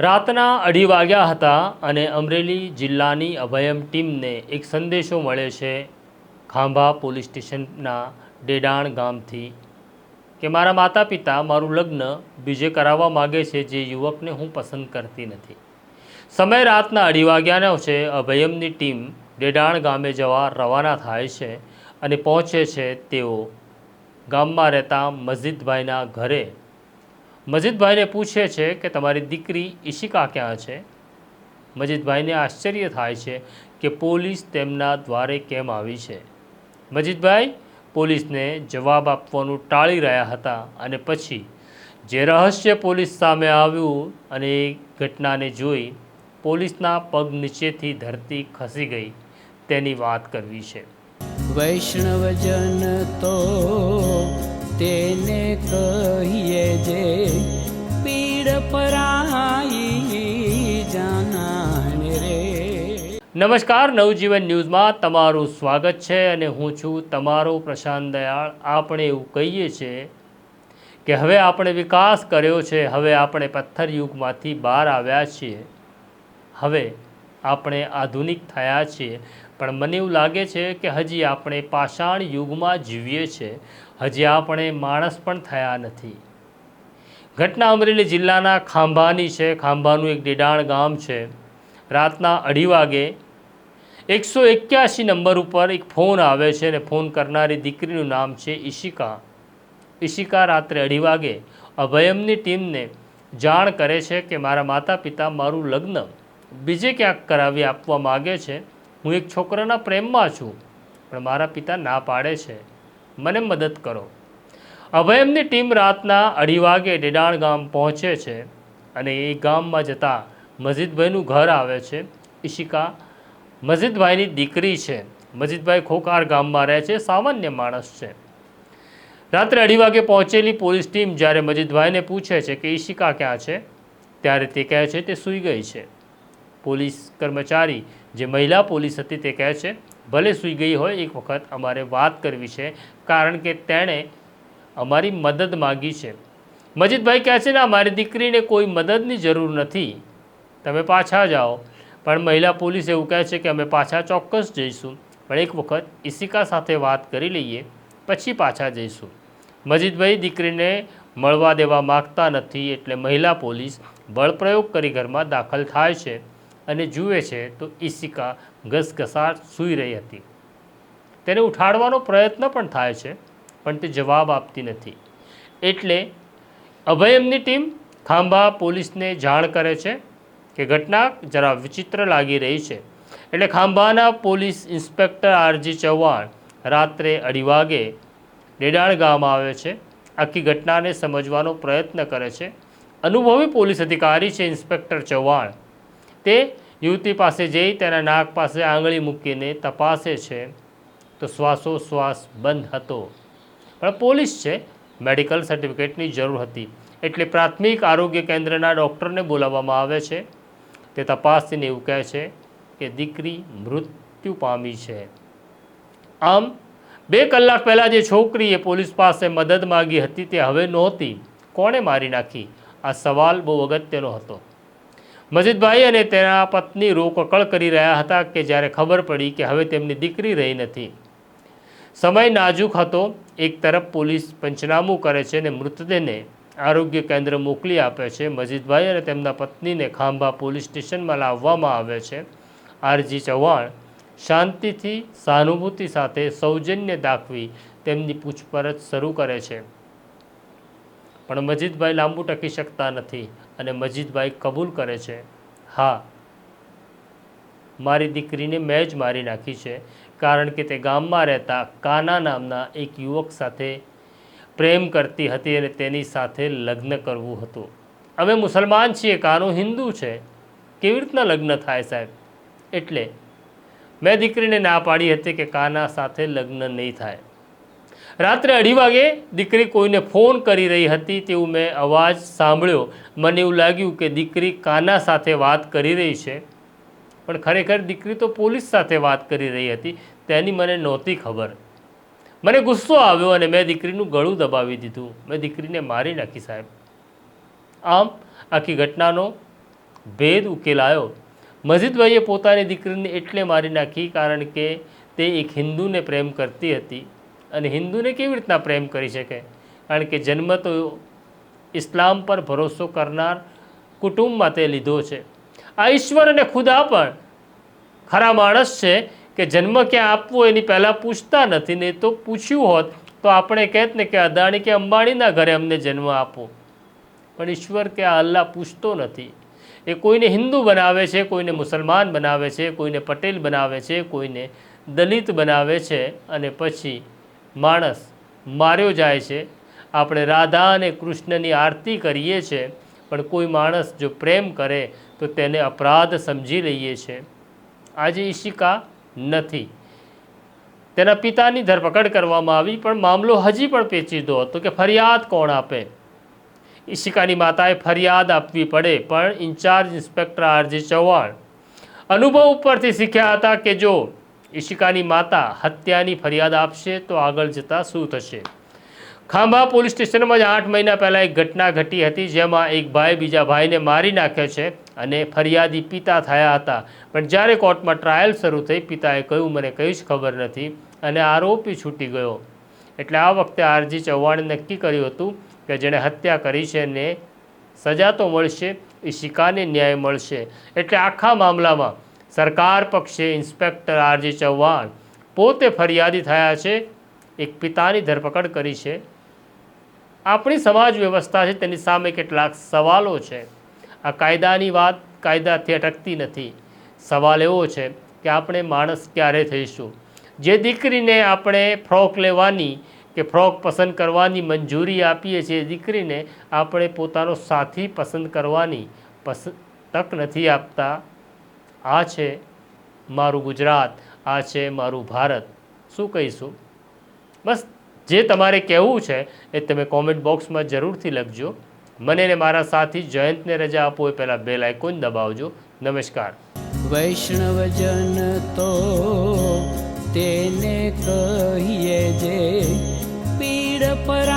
રાતના અઢી વાગ્યા હતા અને અમરેલી જિલ્લાની અભયમ ટીમને એક સંદેશો મળે છે ખાંભા પોલીસ સ્ટેશનના ડેડાણ ગામથી કે મારા માતા પિતા મારું લગ્ન બીજે કરાવવા માગે છે જે યુવકને હું પસંદ કરતી નથી. સમય રાતના અઢી વાગ્યાનો છે. અભયમની ટીમ ડેડાણ ગામે જવા રવાના થાય છે અને પહોંચે છે તેઓ ગામમાં રહેતા મસ્જિદભાઈના ઘરે. મજીદભાઈને પૂછે છે કે તમારી દીકરી ઈશિકા ક્યાં છે? મજીદભાઈને આશ્ચર્ય થાય છે કે પોલીસ તેમના દ્વારે કેમ આવી છે? મજીદભાઈ, પોલીસને જવાબ આપવાનું ટાળી રહ્યા હતા અને પછી જે રહસ્ય પોલીસ સામે આવ્યું અને એ ઘટનાને જોઈ પોલીસના પગ નીચેથી ધરતી ખસી ગઈ. તેની વાત કરવી છે. વૈષ્ણવજન તો તેને કહીએ જે પીડ પરાઈ નમસ્કાર નવજીવન ન્યૂઝમાં તમારું સ્વાગત છે અને હું છું તમારો પ્રશાંત દયાળ. આપણે એવું કહીએ છીએ કે હવે આપણે વિકાસ કર્યો છે, હવે આપણે પથ્થર યુગમાંથી બહાર આવ્યા છીએ. હવે આપણે આધુનિક થયા છીએ. પણ મને એવું લાગે છે કે હજી આપણે પાષાણ યુગમાં જીવીએ છીએ. હજી આપણે માણસ પણ થયા નથી. ઘટના અમરેલી જિલ્લાના ખાંભાની છે. ખાંભાનું એક ડેડાણ ગામ છે. રાતના અઢી વાગે એકસો એક્યાસી નંબર ઉપર એક ફોન આવે છે અને ફોન કરનારી દીકરીનું નામ છે ઈશિકા. ઈશિકા રાત્રે અઢી વાગે અભયમની ટીમને જાણ કરે છે કે મારા માતા પિતા મારું લગ્ન બીજે ક્યાંક કરાવી આપવા માગે છે. હું એક છોકરાના પ્રેમમાં છું, પણ મારા પિતા ના પાડે છે. મને મદદ કરો. અભયમની ટીમ રાતના અઢી વાગે ડેડાણ ગામ પહોંચે છે અને એ ગામમાં જતાં મસ્જિદભાઈનું ઘર આવે છે. ઈશિકા મસ્જિદભાઈની દીકરી છે. મસ્જિદભાઈ ખોકાર ગામમાં રહે છે, સામાન્ય માણસ છે. રાત્રે અઢી વાગે પહોંચેલી પોલીસ ટીમ જ્યારે મસ્જિદભાઈને પૂછે છે કે ઈશિકા ક્યાં છે, ત્યારે તે કહે છે તે સૂઈ ગઈ છે. પોલીસ કર્મચારી, જે મહિલા પોલીસ હતી તે કહે છે, ભલે સૂઈ ગઈ હોય, એક વખત અમારે વાત કરવી છે, કારણ કે તેણે અમારી મદદ માગી છે. મજીદભાઈ કહે છે ને મારી દીકરીને કોઈ મદદની જરૂર નથી. તમે પાછા જાઓ. પણ મહિલા પોલીસ એવું કહે છે કે અમે પાછા ચોક્કસ જઈશું. પણ એક વખત ઈશિકા સાથે વાત કરી લઈએ, પછી પાછા જઈશું. મજીદભાઈ દીકરીને મળવા દેવા માગતા નથી એટલે મહિલા પોલીસ બળપ્રયોગ કરી ઘરમાં દાખલ થાય છે અને જુએ છે તો ઈશિકા ઘસઘસાટ સૂઈ રહી હતી. તેને ઉઠાડવાનો પ્રયત્ન પણ થાય છે. પણ તે જવાબ આપતી નથી. એટલે અભયમની ટીમ ખાંભા પોલીસને જાણ કરે છે કે ઘટના જરા વિચિત્ર લાગી રહી છે. એટલે ખાંભાના police inspector R G Chauhan રાત્રે અઢી વાગે ડેડાણ ગામ આવે છે. આખી ઘટનાને સમજવાનો પ્રયત્ન કરે છે. અનુભવી પોલીસ અધિકારી છે ઇન્સ્પેક્ટર ચૌહાણ. તે યુવતી પાસે જઈ તેના નાક પાસે આંગળી મૂકીને તપાસે છે. તો શ્વાસોશ્વાસ બંધ હતો. પણ પોલીસ છે. મેડિકલ સર્ટિફિકેટની જરૂર હતી. એટલે પ્રાથમિક આરોગ્ય કેન્દ્રના ડૉક્ટરને બોલાવવામાં આવે છે. તે તપાસીને એવું કહે છે કે દીકરી મૃત્યુ પામી છે. આમ, બે કલાક પહેલાં જે છોકરીએ પોલીસ પાસે મદદ માગી હતી તે હવે નહોતી. કોણે મારી નાખી? આ સવાલ બહુ અગત્યનો હતો. મજીદભાઈ અને તેના પત્ની રોકકળ કરી રહ્યા હતા કે જ્યારે ખબર પડી કે હવે તેમની દીકરી રહી નથી. સમય નાજુક હતો. એક તરફ પોલીસ પંચનામું કરે છે અને મૃતદેહને આરોગ્ય કેન્દ્ર મોકલી આપે છે. મજીદભાઈ અને તેમના પત્નીને ખાંભા પોલીસ સ્ટેશનમાં લાવવામાં આવે છે. આરજી ચૌહાણ શાંતિથી, સહાનુભૂતિ સાથે સૌજન્ય દાખવી તેમની પૂછપરછ શરૂ કરે છે. પણ મજીદભાઈ લાંબુ ટકી શકતા નથી અને મજીદભાઈ કબૂલ કરે છે. હા, મારી દીકરીને મેં જ મારી નાખી છે. કારણ કે તે ગામમાં રહેતા કાના નામના એક યુવક સાથે પ્રેમ કરતી હતી અને તેની સાથે લગ્ન કરવું હતું. અમે મુસલમાન છીએ, કાનો હિન્દુ છે. કેવી રીતના લગ્ન થાય સાહેબ? એટલે મેં દીકરીને ના પાડી હતી કે કાના સાથે લગ્ન નહીં થાય. રાત્રે અઢી વાગે દીકરી કોઈને ફોન કરી રહી હતી તેવું મેં અવાજ સાંભળ્યો. મને એવું લાગ્યું કે દીકરી કાના સાથે વાત કરી રહી છે. પણ ખરેખર દીકરી તો પોલીસ સાથે વાત કરી રહી હતી, તેની મને નહોતી ખબર. મને ગુસ્સો આવ્યો અને મેં દીકરીનું ગળું દબાવી દીધું. મેં દીકરીને મારી નાખી સાહેબ. આમ આખી ઘટનાનો ભેદ ઉકેલાયો મજીદભાઈએ પોતાની દીકરીને એટલે મારી નાખી કારણ કે તે એક હિન્દુને પ્રેમ કરતી હતી. અને હિન્દુને કેવી રીતના પ્રેમ કરી શકે? કારણ કે જન્મ તો ઇસ્લામ પર ભરોસો કરનાર કુટુંબમાં તે લીધો છે. આ ઈશ્વર અને ખુદા પણ ખરા માણસ છે કે જન્મ ક્યાં આપવો એની પહેલાં પૂછતા નથી ને તો પૂછ્યું હોત તો આપણે કહેત ને કે અદાણી કે અંબાણીના ઘરે અમને જન્મ આપો. પણ ઈશ્વર કે આ અલ્લાહ પૂછતો નથી. એ કોઈને હિન્દુ બનાવે છે, કોઈને મુસલમાન બનાવે છે, કોઈને પટેલ બનાવે છે, કોઈને દલિત બનાવે છે અને પછી માણસ માર્યો જાય છે. આપણે રાધા અને કૃષ્ણની આરતી કરીએ છીએ પણ કોઈ માણસ જો પ્રેમ કરે તો તેને અપરાધ સમજી લઈએ છીએ આજે ઈશિકા નથી. તેના પિતાની ધરપકડ કરવામાં આવી પણ મામલો હજી પણ પેચીદો હતો કે ફરિયાદ કોણ આપે? ઈશિકાની માતાએ ફરિયાદ આપવી પડે પણ ઇન્ચાર્જ ઇન્સ્પેક્ટર આરજી ચૌહાણ અનુભવ ઉપરથી શીખ્યા હતા કે જો ઈશિકાની માતા હત્યાની ફરિયાદ આપશે તો આગળ જતાં શું થશે? ખાંભા પોલીસ સ્ટેશનમાં જ આઠ મહિના પહેલાં એક ઘટના ઘટી હતી જેમાં એક ભાઈ બીજા ભાઈને મારી નાખ્યો છે અને ફરિયાદી પિતા થયા હતા. પણ જ્યારે કોર્ટમાં ટ્રાયલ શરૂ થઈ, પિતાએ કહ્યું, મને કંઈ જ ખબર નથી અને આરોપી છૂટી ગયો. એટલે આ વખતે આરજી ચૌહાણે નક્કી કર્યું હતું કે જેણે હત્યા કરી છે ને સજા તો મળશે, એ શિકાને ન્યાય મળશે. એટલે આખા મામલામાં સરકાર પક્ષે ઇન્સ્પેક્ટર આરજી ચૌહાણ પોતે ફરિયાદી થયા છે, એક પિતાની ધરપકડ કરી છે આપણી સમાજ વ્યવસ્થા છે, તેની સામે કેટલાક સવાલો છે. આ કાયદાની વાત કાયદાથી અટકતી નથી. સવાલ એવો છે કે આપણે માણસ ક્યારે થઈશું? જે દીકરીને આપણે ફ્રોક લેવાની કે ફ્રોક પસંદ કરવાની મંજૂરી આપીએ છીએ દીકરીને આપણે પોતાનો સાથી પસંદ કરવાની પસંદ તક નથી આપતા. આ છે મારું ગુજરાત, આ છે મારું ભારત. શું કહીશું? બસ જે તમારે કહેવું છે એ તમે કોમેન્ટ બોક્સમાં જરૂરથી લખજો. મને ને મારા સાથી જયંતને રજા આપો એ પહેલાં બેલ આઇકોન દબાવજો. નમસ્કાર. વૈષ્ણવજન તો તેને કહીએ જે પીડ પર